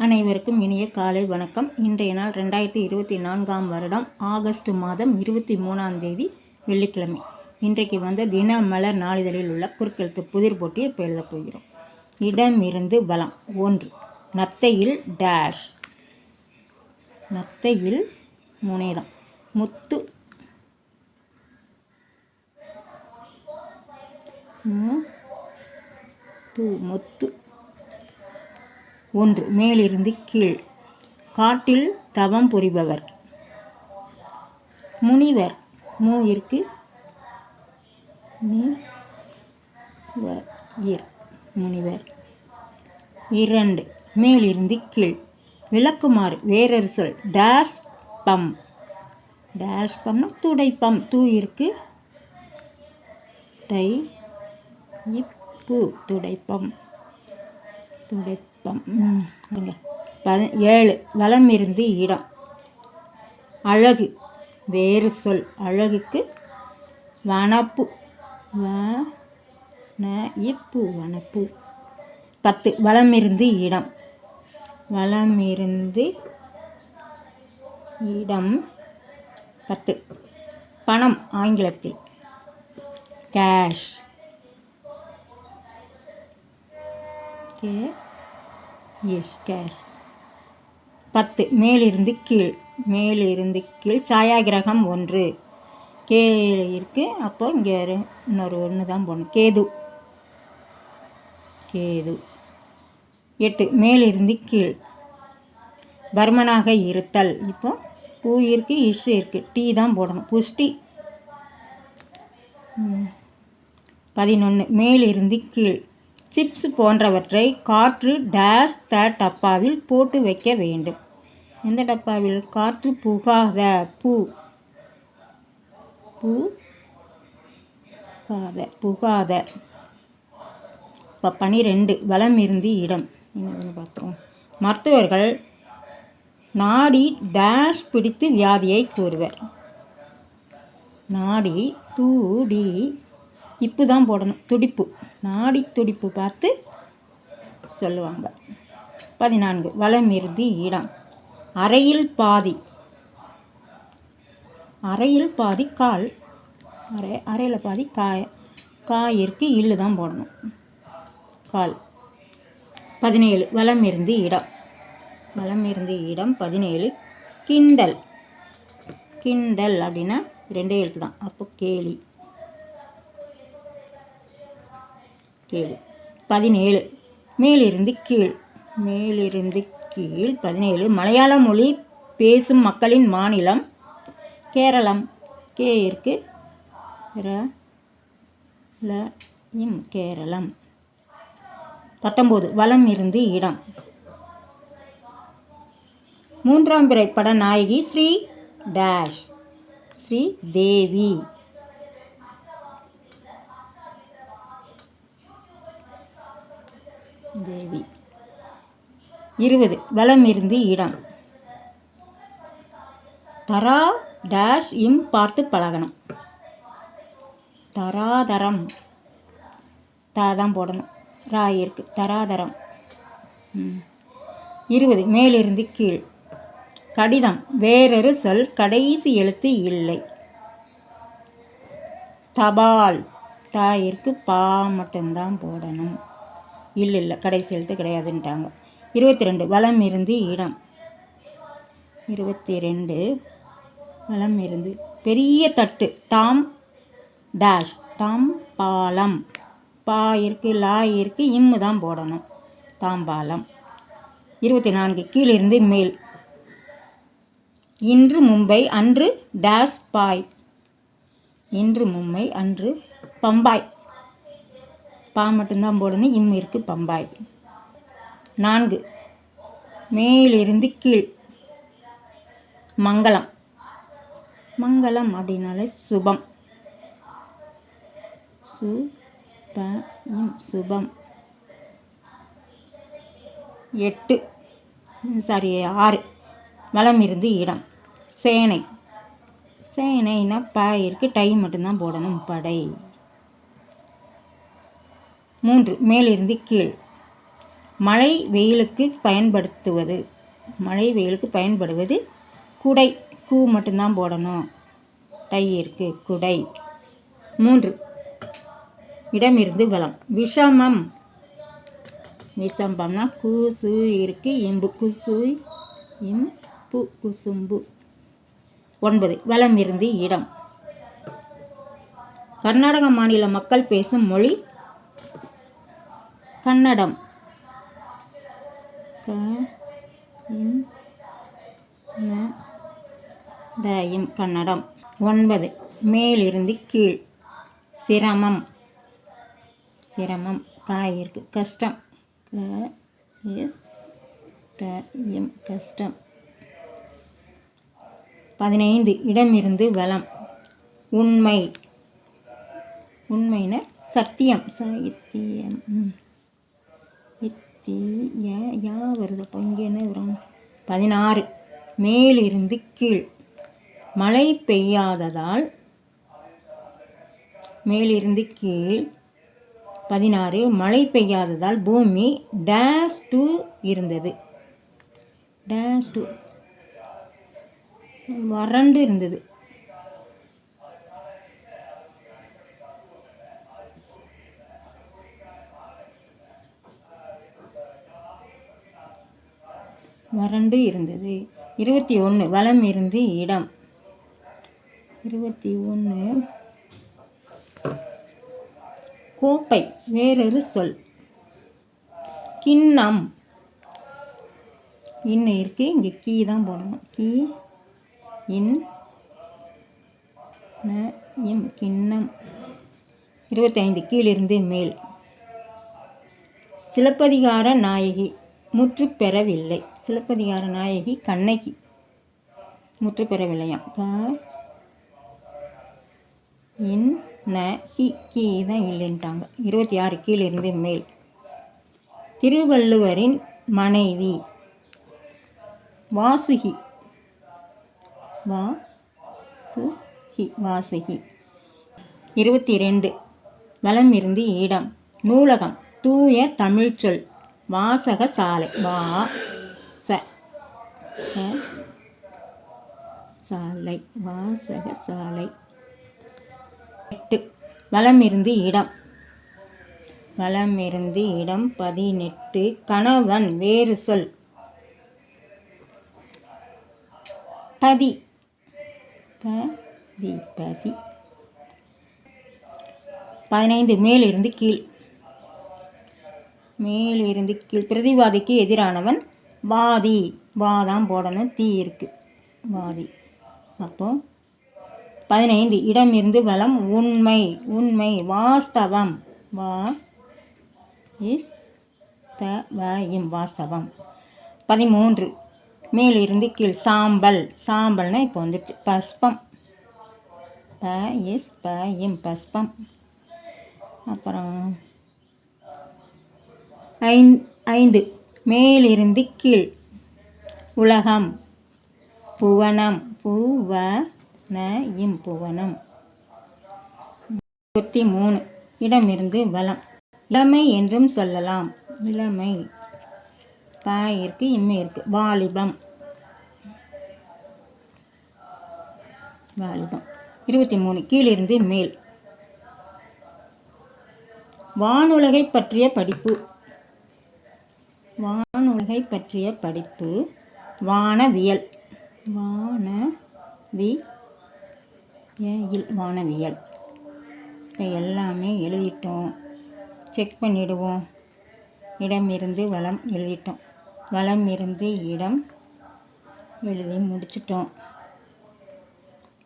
அனைவருக்கும் இனிய காலை வணக்கம். இன்றைய நாள் ரெண்டாயிரத்தி இருபத்தி நான்காம் வருடம் ஆகஸ்ட் மாதம் இருபத்தி மூணாம் தேதி வெள்ளிக்கிழமை. இன்றைக்கு வந்த தின மலர் நாளிதழில் உள்ள குறுக்கெழுத்து புதிர் போட்டியை இப்போ எழுதப் போகிறோம். இடமிருந்து வளம் ஒன்று. நத்தையில் டேஷ் நத்தையில் முனைடம் முத்து. மு- து முத்து. ஒன்று மேலிருந்து கீழ். காட்டில் தவம் புரிபவர். முனிவர் மூ இருக்கு முனிவர். இரண்டு மேலிருந்து கீழ். விளக்குமாறு வேறொரு சொல் டேஷ் பம் டேஷ் பம்னா துடைப்பம் தூ இருக்கு டை இப்பு துடைப்பம். துடைப்பம் ம், ஏழு. வளமிருந்து இருந்து இடம். அழகு. வேறு சொல். அழகுக்கு வனப்பு. வ இப்பு வனப்பு. பத்து. வளமிருந்து இடம். வளமிருந்து இடம். பத்து. பணம் ஆங்கிலத்தில். கேஷ் கே எஸ் கேஷ் பத்து. மேலிருந்து கீழ். மேலிருந்து கீழ். சாயாகிரகம் ஒன்று. கே இருக்கு. அப்போ இங்கே இன்னொரு ஒன்று தான் போடணும். கேது. கேது. எட்டு. மேலிருந்து கீழ். பர்மனாக இருத்தல். இப்போ பூ இருக்கு இஷு இருக்கு. டீ தான் போடணும். புஷ்டி. பதினொன்று மேலிருந்து கீழ். சிப்ஸ் போன்றவற்றை காற்று டேஷ் த டப்பாவில் போட்டு வைக்க வேண்டும். எந்த டப்பாவில்? காற்று புகாத பூ. பூ புகாத புகாத. இப்போ பனிரெண்டு வளம் இருந்து இடம். என்னதுன்னு பார்த்தோம் மருத்துவர்கள் நாடி டேஷ் பிடித்து வியாதியை கூறுவர். நாடி தூடி இப்பு தான் போடணும். துடிப்பு. நாடி துடிப்பு பார்த்து சொல்லுவாங்க. பதினான்கு. வளமிருதி இடம். அறையில் பாதி. அறையில் பாதி கால். அரை அறையில் பாதி காய். காயிற்கு இல்லு தான் போடணும். கால். பதினேழு. வளம் இருந்து இடம். வளம் இருந்து இடம் பதினேழு. கிண்டல். கிண்டல் அப்படின்னா ரெண்டே எழுத்து தான் அப்போ கேலி. கேளு. பதினேழு. மேலிருந்து கீழ். மேலிருந்து கீழ் பதினேழு. மலையாள மொழி பேசும் மக்களின் மாநிலம் கேரளம். கே இருக்கு. ர இம் கேரளம். பத்தொம்போது. வளம் இருந்து இடம். மூன்றாம் பிறை பட நாயகி ஸ்ரீ டேஷ். ஸ்ரீ தேவி. இருபது. வளமிருந்து இருந்து இடம். தரா டேஷ் இம் பார்த்து பழகணும். தராதரம். தா தான் போடணும். ராய் இருக்கு. தராதரம். இருபது. மேலிருந்து கீழ். கடிதம். வேறொரு சொல். கடைசி எழுத்து இல்லை. தபால். தாயிற்கு பா மட்டும்தான் போடணும். இல்லை இல்லை. கடைசி எழுத்து கிடையாதுன்ட்டாங்க. இருபத்தி ரெண்டு வளம் இருந்து இடம். இருபத்தி ரெண்டு வளம் இருந்து பெரிய தட்டு. தாம் டேஷ் தாம் பாலம். பா இருக்கு லா இருக்கு இம்மு தான் போடணும். தாம்பாலம் இருபத்தி நான்கு கீழிருந்து மேல். இன்று மும்பை அன்று டேஷ் பாய். இன்று மும்பை அன்று பம்பாய். பா மட்டும்தான் போடணும் இம் இருக்கு பம்பாய். நான்கு. மேலிருந்து கீழ். மங்களம். மங்களம் அப்படின்னாலே சுபம். சு சுபம். எட்டு. சாரி ஆறு. வளம் இருந்து இடம். சேனை. சேனைனா ப டை மட்டும்தான் போடணும் படை. மூன்று. மேலிருந்து கீழ். மழை வெயிலுக்கு பயன்படுத்துவது. மழை வெயிலுக்கு பயன்படுவது குடை. கூ மட்டும்தான் போடணும். டை இருக்கு. குடை. மூன்று. இடமிருந்து வளம். விஷமம். விஷம்பம்னா கூசு இருக்கு. இம்பு குசு இம்பு குசும்பு ஒன்பது. வளம் இருந்து இடம். கர்நாடக மாநில மக்கள் பேசும் மொழி கன்னடம். க இன் கன்னடம். ஒன்பது. மேலிருந்து கீழ். சிரமம். சிரமம். காய் இருக்கு. கஷ்டம். க எஸ் டயம் கஷ்டம். பதினைந்து. இடமிருந்து வளம். உண்மை. உண்மைன சத்தியம். சாகித்யம் ம். இத்தி ய யா அப்போ இங்கே என்ன வரும்? பதினாறு. மேலிருந்து கீழ். மழை பெய்யாததால் மேலிருந்து கீழ். பதினாறு. மழை பெய்யாததால் பூமி டேஷ் டூ இருந்தது. டேஷ் டூ. வறண்டு இருந்தது. வறண்டு இருந்தது. இருபத்தி ஒன்று வளம் இருந்து இடம். இருபத்தி ஒன்று கோப்பை வேறொரு சொல். கிண்ணம். இன்னும் இருக்கு இங்கே கீ தான் போடணும். கீ இன் இம் கிண்ணம். இருபத்தைந்து கீழிருந்து மேல். சிலப்பதிகார நாயகி. முற்று பெறவில்லை. சிலப்பதிகார நாயகி கண்ணகி. முற்று பெறவில்லையாம் க இன் ந ஹி கி தான் இல்லைன்ட்டாங்க. இருபத்தி ஆறு கீழிருந்து மேல். திருவள்ளுவரின் மனைவி வாசுகி. வா சுகி வாசுகி. இருபத்தி ரெண்டு வலம் இருந்து இடம் நூலகம். தூய தமிழ்ச்சொல். வாசக சாலை. வா ச சாலை. வாசக சாலை. எட்டு. வளமிருந்து இடம். வளமிருந்து இடம் பதினெட்டு. கணவன் வேறு சொல். பதி. பதி பதி. பதினைந்து. மேலிருந்து கீழ். மேலிருந்து கீழ் பிரதிவாதிக்கு எதிரானவன் வாதி. வாதான் போடணும். தீ இருக்கு. வாதி. அப்போ பதினைந்து இடம் இருந்து வளம் உண்மை. உண்மை. வாஸ்தவம். வா இஸ் த வ வாஸ்தவம். பதிமூன்று மேலிருந்து கீழ் சாம்பல். சாம்பல்னா இப்போ வந்துடுச்சு பஸ்பம். ப இஸ் ப இம் பஸ்பம். அப்புறம் ஐந் ஐந்து. மேலிருந்து கீழ். உலகம். புவனம். புவ ந இம் புவனம். இருபத்தி மூணு. இடமிருந்து வளம். இளமை என்றும் சொல்லலாம். இளமை ப இருக்கு இம்மை இருக்கு. வாலிபம். வாலிபம். இருபத்தி மூணு. கீழிருந்து மேல். வானுலகை பற்றிய படிப்பு. வானுலகை பற்றிய படிப்பு வானவியல். வானவி வானவியல். இப்போ எல்லாமே எழுதிட்டோம். செக் பண்ணிடுவோம். இடம் இருந்து வளம் எழுதிட்டோம். வளம் இருந்து இடம் எழுதி முடிச்சிட்டோம்.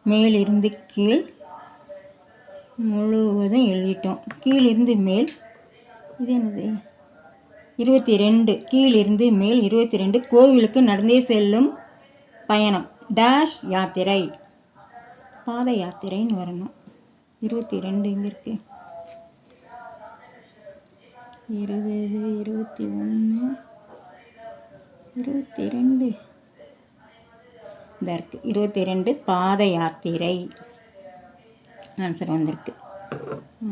மேலிருந்து கீழ் முழுவதும் எழுதிட்டோம். கீழிருந்து மேல் இது என்னது? இருபத்தி ரெண்டு கீழிருந்து மேல் இருபத்தி ரெண்டு கோவிலுக்கு நடந்தே செல்லும் பயணம். டேஷ் யாத்திரை. பாத யாத்திரைன்னு வரணும். இருபத்தி ரெண்டு இங்கே இருக்கு? இருபது இருபத்தி ஒன்று இருபத்தி ரெண்டு இதாக இருக்குது இருபத்தி ரெண்டு பாத யாத்திரை. ஆன்சர் வந்திருக்கு.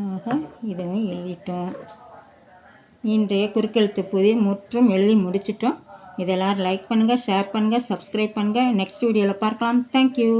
ஆக இதுவும் எழுதிட்டோம். இன்றைய குறுக்கெழுத்து புதிய முற்றும் எழுதி முடிச்சிட்டோம். இதெல்லாம் லைக் பண்ணுங்கள் ஷேர் பண்ணுங்கள் சப்ஸ்கிரைப் பண்ணுங்கள் நெக்ஸ்ட் வீடியோவில் பார்க்கலாம். தேங்க்யூ